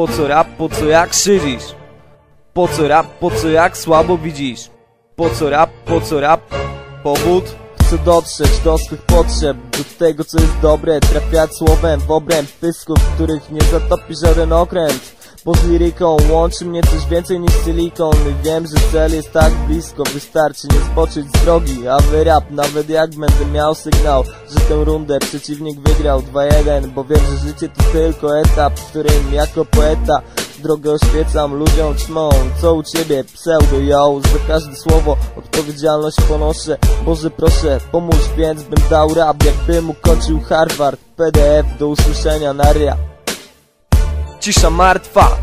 Po co rap, po co jak szydzisz? Po co rap, po co jak słabo widzisz? Po co rap, po co rap? Powód? Chcę dotrzeć do swych potrzeb Do tego co jest dobre Trafiać słowem w obręb pysków Których nie zatopi żaden okręt bo z liryką łączy mnie coś więcej niż silikon wiem, że cel jest tak blisko Wystarczy nie zboczyć z drogi A wy rap, nawet jak będę miał sygnał Że tę rundę przeciwnik wygrał 2-1 Bo wiem, że życie to tylko etap W którym jako poeta Drogę oświecam ludziom ćmą. Co u ciebie pseudo yo? Za każde słowo odpowiedzialność ponoszę. Boże proszę pomóż więc bym dał rap Jakbym ukończył Harvard. PDF do usłyszenia na ria Cisza martwa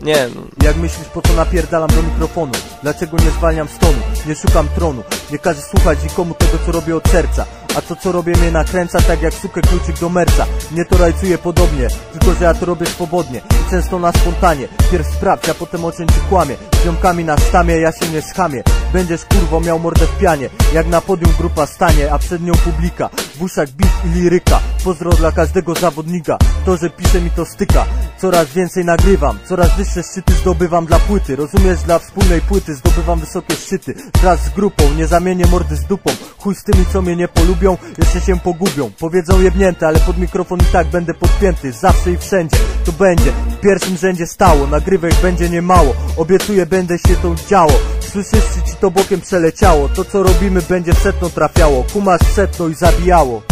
Nie no Jak myślisz po co napierdalam do mikrofonu? Dlaczego nie zwalniam stonu? Nie szukam tronu Nie każę słuchać nikomu tego co robię od serca a to co robię mnie nakręca tak jak sukę kluczyk do merca. Mnie to rajcuje podobnie, tylko że ja to robię swobodnie. I często na spontanie. Pierw sprawdź, a potem oceń czy kłamie. Z ziomkami na sztamie, ja się nie schamię Będziesz kurwo miał mordę w pianie. Jak na podium grupa stanie, a przed nią publika. W uszach beat i liryka. Pozdro dla każdego zawodnika. To, że pisze mi to styka Coraz więcej nagrywam, coraz wyższe szczyty zdobywam dla płyty. Rozumiesz, dla wspólnej płyty zdobywam wysokie szczyty. Wraz z grupą, nie zamienię mordy z dupą. Chuj z tymi, co mnie nie polubią, jeszcze się pogubią. Powiedzą jebnięte, ale pod mikrofon i tak będę podpięty. Zawsze i wszędzie, to będzie. W pierwszym rzędzie stało, nagrywek będzie niemało. Obiecuję, będę się to działo. Słyszysz, czy ci to bokiem przeleciało? To co robimy będzie setno trafiało. Kumasz setno i zabijało.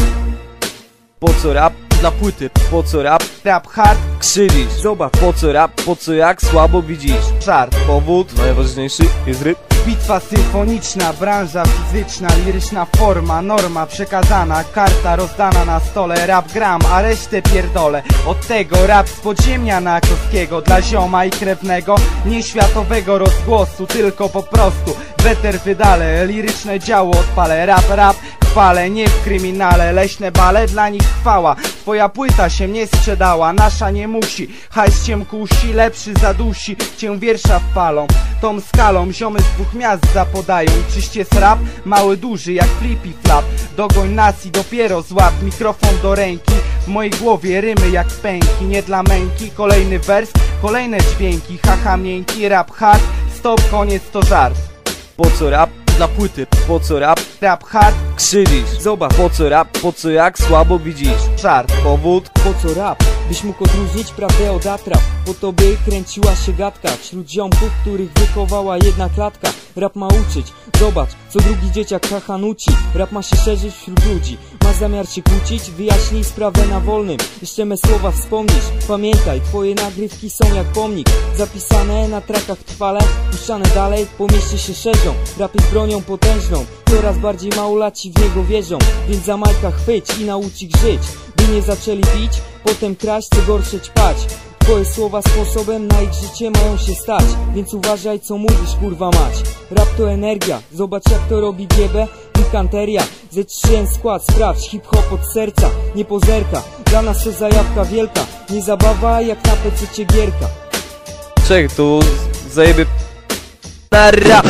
Po co rap? Dla płyty Po co rap? Rap hard Krzywisz Zobacz Po co rap? Po co jak słabo widzisz? Żart Powód Najważniejszy jest ryb Bitwa symfoniczna, branża fizyczna, liryczna forma, norma przekazana, karta rozdana na stole, rap gram, a resztę pierdolę. Od tego rap z podziemia na Koskiego, dla zioma i krewnego, nieświatowego rozgłosu, tylko po prostu weter wydale, liryczne działo odpalę, rap, rap, chwale, nie w kryminale Leśne bale, dla nich chwała. Twoja płyta się nie sprzedała, nasza nie musi. Hajs cię kusi, lepszy zadusi Cię wiersza wpalą, tą skalą Ziomy z dwóch miast zapodają. Czyście srap, mały duży jak flippy flap. Dogoń nas i dopiero złap mikrofon do ręki. W mojej głowie rymy jak pęki Nie dla męki, kolejny wers Kolejne dźwięki, haha miękki Rap hard, stop, koniec to żart Po co rap? Dla płyty Po co rap? Rap hard, Krzywisz Zobacz Po co rap? Po co jak słabo widzisz? żart Powód? Po co rap? Byś mógł odróżnić prawdę od atrap Po tobie kręciła się gadka Wśród ziomków, których wychowała jedna klatka Rap ma uczyć, zobacz Co drugi dzieciak haha nuci Rap ma się szerzyć wśród ludzi zamiar się kłócić? Wyjaśnij sprawę na wolnym. Jeszcze me słowa wspomnisz. Pamiętaj, twoje nagrywki są jak pomnik. Zapisane na trakach trwale Puszczane dalej, po mieście się szerzą. Rap jest bronią potężną. Coraz bardziej małolaci w niego wierzą. Więc za majka chwyć i naucz ich żyć. By nie zaczęli pić, potem kraść, co gorsze ćpać. Twoje słowa sposobem na ich życie mają się stać. Więc uważaj co mówisz kurwa mać. Rap to energia, zobacz jak to robi GB Inkanteria, ze 3 skład, sprawdź hip-hop od serca. Nie pozerka, dla nas to zajawka wielka. Nie zabawa jak na PC gierka. Czek, tu zajebie Narra